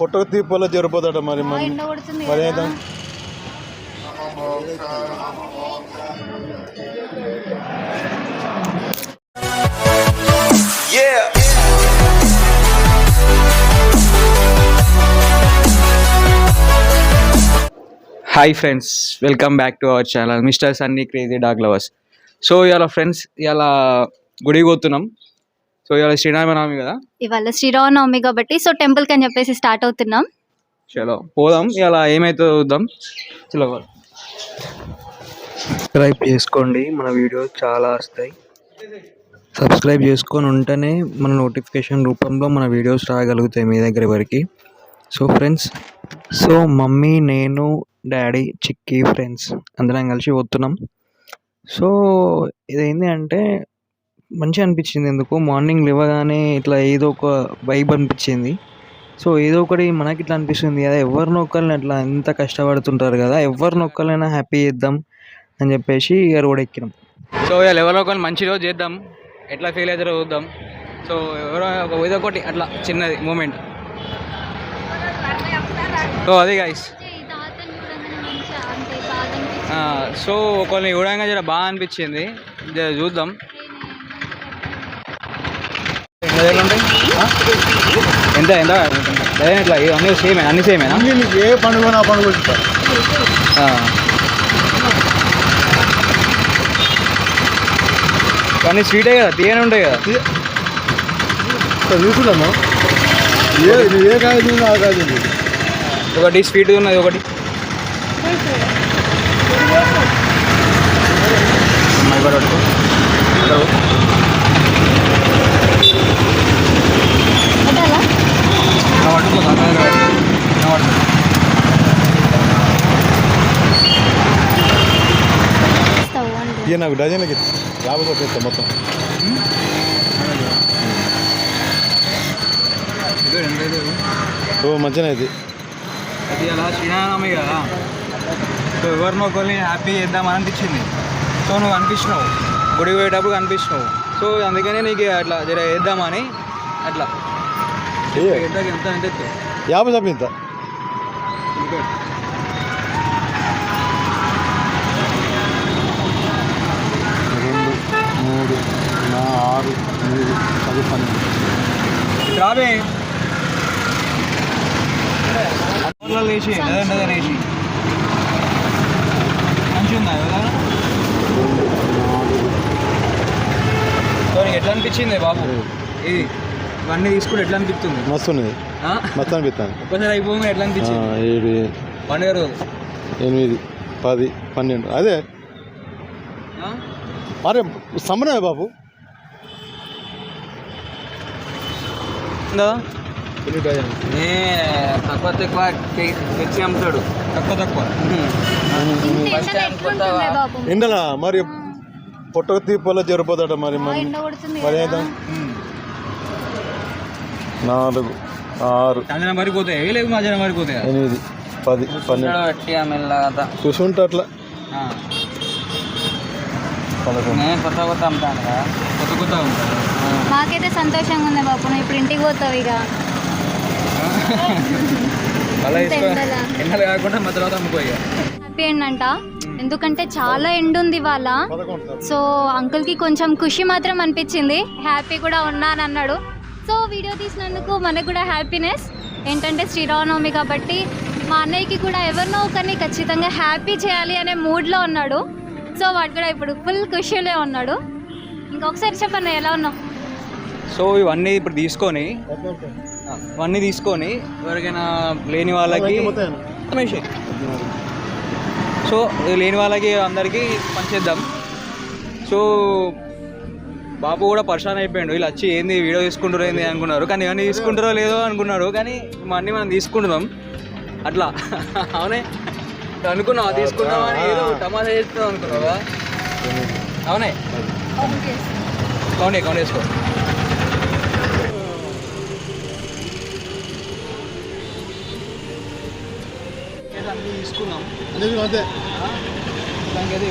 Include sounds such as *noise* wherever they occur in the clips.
పుట్టక తీపల్ల జరిపోతాడ మరి మరి hi friends welcome back to our channel mister Sunny crazy dog lovers so ఇవాళ ఫ్రెండ్స్ ఇవాళ గుడికి పోతున్నాం. సో ఇవాళ శ్రీరామనవమి కదా? ఇవాళ శ్రీరామనవమి కాబట్టి సో టెంపుల్కి అని చెప్పేసి స్టార్ట్ అవుతున్నాం. చలో పోదాం. ఇవాళ ఏమైతుందో చూద్దాం? చలో సబ్స్క్రైబ్ చేసుకోండి. మన వీడియోస్ చాలా వస్తాయి. సబ్స్క్రైబ్ చేసుకొని ఉంటేనే మన నోటిఫికేషన్ రూపంలో మన వీడియోస్ రాగలుగుతాయి మీ దగ్గర వరకు. సో ఫ్రెండ్స్ సో మమ్మీ నేను డాడీ చిక్కీ ఫ్రెండ్స్ అందరం కలిసి పోతున్నాం. సో ఇదేంటి అంటే మంచిగా అనిపించింది ఎందుకు. మార్నింగ్ లేవగానే ఇట్లా ఏదో ఒక వైబ్ అనిపించింది. సో ఏదో ఒకటి మనకి ఇట్లా అనిపిస్తుంది. కదా ఎవరినో ఒకరిని అట్లా ఎంత కష్టపడుతుంటారు కదా. ఎవరినో ఒకరినైనా హ్యాపీ చేద్దాం అని చెప్పేసి ఇక రోడ్ ఎక్కినాం. సో ఇవాళ ఎవరో ఒకరు మంచి రోజు చేద్దాం. ఎట్లా ఫీల్ అవుతారో చూద్దాం. సో ఎవరో ఒక ఏదో ఒకటి అట్లా చిన్నది మూమెంట్ సో అది గైస్ సో కొన్ని చూడంగా జర బాగా అనిపించింది. చూద్దాం. ఎంత ఎంత? అదే ఇట్లా అన్నీ సేమే అన్ని సేమేనా? ఏ పండుగ నా పండుగ. కానీ స్వీటే కదా తీయనే ఉంటాయి కదా. తీసుకున్నామా ఏ ఏ ఆ కాయ తింది ఒకటి స్వీట్ ఉన్నది ఒకటి. అమ్మాయి కూడా పట్టుకో. హలో. నా పట్టుకో, నా దగ్గర పట్టుకో. నా పట్టుకో. ఇక నాకు డజన్లకి యాభై కొట్టేస్తా మొత్తం? ఓ మంచిగా ఇది. అది అలా శ్రీరామనవమి కదా. సో ఎవరినో ఒకరిని హ్యాపీ చేద్దామని అనిపించింది. సో నువ్వు అనిపించినావు. గుడికి పోయేటప్పుడు అనిపించినావు. సో అందుకనే నీకు అట్లా జర వేద్దామని అట్లా. ఎంత ఎంత? యాభై సభ్యం మూడు నా ఆరు ఎనిమిది పది పన్నెండు. లేచి లేదంటే లేచి. మంచిగా ఉందా కదా ఎట్లా అనిపించింది బాబు? ఇది ఇవన్నీ తీసుకుంటే ఎట్లా అనిపిస్తుంది? మస్తు ఉన్నది? మస్తు అనిపిస్తాను ఒక్కసారి అయిపోయి ఎట్లా అనిపించింది? ఏడు పండుగ రోజు ఎనిమిది పది పన్నెండు. అదే? అరే సమరమే బాబు. తక్కువ తక్కువ తెచ్చి అమ్ముతాడు. తక్కువ తక్కువ. ఎండల మరి పుట్టక తీపల్ల జరిపోతాడ మరి మరి నాలుగు ఆరు ఎనిమిది పది పన్నెండు. పెట్టి కూర్చుంటే అట్లా. పదకొండు. నేను కొత్త కొత్త అమ్ముతాను కదా. కొత్త కొత్త అమ్ముతాను. మాకైతే సంతోషంగా ఉంది బాబు. నువ్వు ఇప్పుడు ఇంటికి పోతావు ఇక. అలా ఇంత తీసుకో ఎండలా? ఎండలు కాకుండా మా తర్వాత అమ్ముకోయి హ్యాపీ ఏంటంట ఎందుకంటే చాలా ఎండ ఉంది ఇవాళ. సో అంకుల్కి కొంచెం ఖుషి మాత్రం అనిపించింది. హ్యాపీ కూడా ఉన్నాను అన్నాడు. సో వీడియో తీసినందుకు మనకు కూడా హ్యాపీనెస్ ఏంటంటే శ్రీరామనవమి కాబట్టి మా అన్నయ్యకి కూడా ఎవరినో ఒకరిని ఖచ్చితంగా హ్యాపీ చేయాలి అనే మూడ్లో ఉన్నాడు. సో వాడు కూడా ఇప్పుడు ఫుల్ ఖుషిలో ఉన్నాడు. ఇంకొకసారి చెప్పన్న ఎలా ఉన్నావు? సో ఇవన్నీ ఇప్పుడు తీసుకొని ఇవన్నీ తీసుకొని ఎవరికైనా లేని వాళ్ళకి. సో లేని వాళ్ళకి అందరికీ పంచేద్దాం సో బాబు కూడా పరిశాన్ అయిపోయాడు. వీళ్ళు వచ్చి ఏంది వీడియో తీసుకుంటారో ఏంది అనుకున్నారు. కానీ ఇవన్నీ తీసుకుంటారో లేదో అనుకున్నారు కానీ అన్నీ మనం తీసుకుంటున్నాం. అట్లా. *laughs* అవునే? అనుకున్నావా? తీసుకుంటామని ఏదో టమాటా చేస్తున్నాం అనుకున్నావా? అవునే. కౌంట్ కౌంట్ వేసుకో. అన్నీ తీసుకున్నాం. అనేది అంతే దానికి అది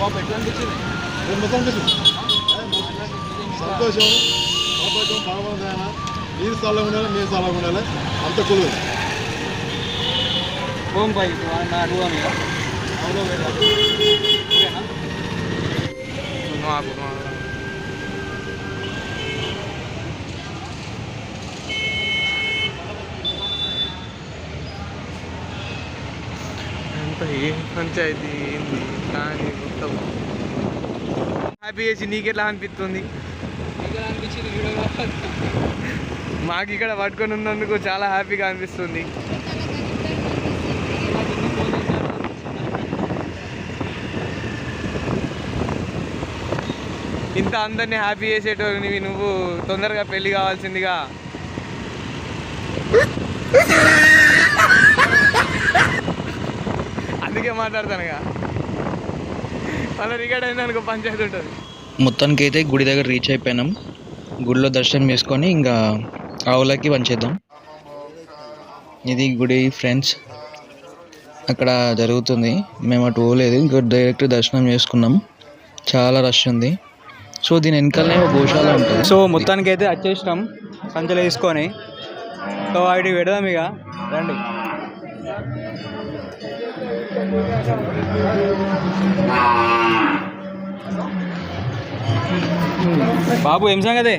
బాబు ఎట్లా అనిపించింది మొత్తం సంతోషం. సంతోషం బాగుంది మీరు చల్లగా ఉండాలి మేము చల్లగా ఉండాలి. అంత కులు ఓం పై నా అడుగుదాం ఇక ఓకేనా అంత ఏం పంచాయతీ ఏంది? కానీ మొత్తం. హ్యాపీ చేసి నీకెట్లా అనిపిస్తుంది? మాకు ఇక్కడ పట్టుకొని ఉన్నందుకు చాలా హ్యాపీగా అనిపిస్తుంది. ఇంత అందరినీ హ్యాపీ చేసేటోనివి నువ్వు. తొందరగా పెళ్ళి కావాల్సిందిగా. అందుకే మాట్లాడతానుగా. మళ్ళీ రికార్డ్ అయిందనుకో పంచాయతీ ఉంటుంది. మొత్తానికి అయితే గుడి దగ్గర రీచ్ అయిపోయినాం. గుడిలో దర్శనం చేసుకొని ఇంకా ఆవులకి పంచేద్దాం. ఇది గుడి ఫ్రెండ్స్ అక్కడ జరుగుతుంది. మేము అటు పోలేదు. ఇంకా డైరెక్ట్ దర్శనం చేసుకున్నాం. చాలా రష్ ఉంది. సో దీని వెనకాలనే ఒక గోశాల ఉంటుంది. సో మొత్తానికి అయితే వచ్చేసినాం సంచలు వేసుకొని సో వాటి పెడదాం ఇక. రండి. బాబు ఏం సంగతే?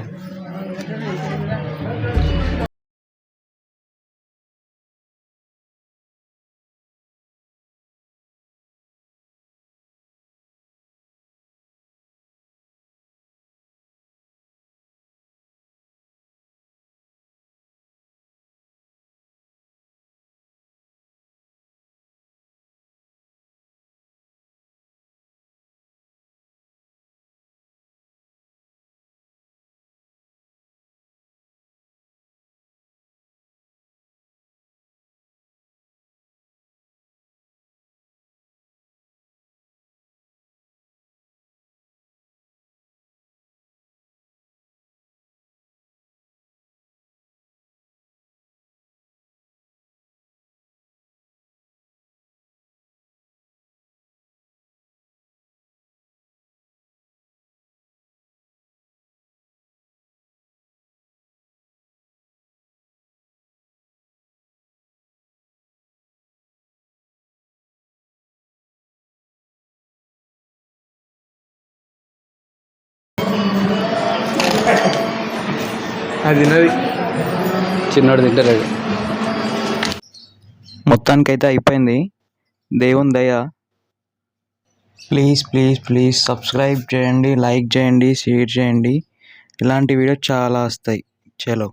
అది నది చిన్నోడు తింటలేదు. మొత్తానికి అయితే అయిపోయింది. దేవుని దయ. ప్లీజ్ ప్లీజ్ ప్లీజ్ సబ్స్క్రైబ్ చేయండి లైక్ చేయండి షేర్ చేయండి. ఇలాంటి వీడియో చాలా వస్తాయి. చలో.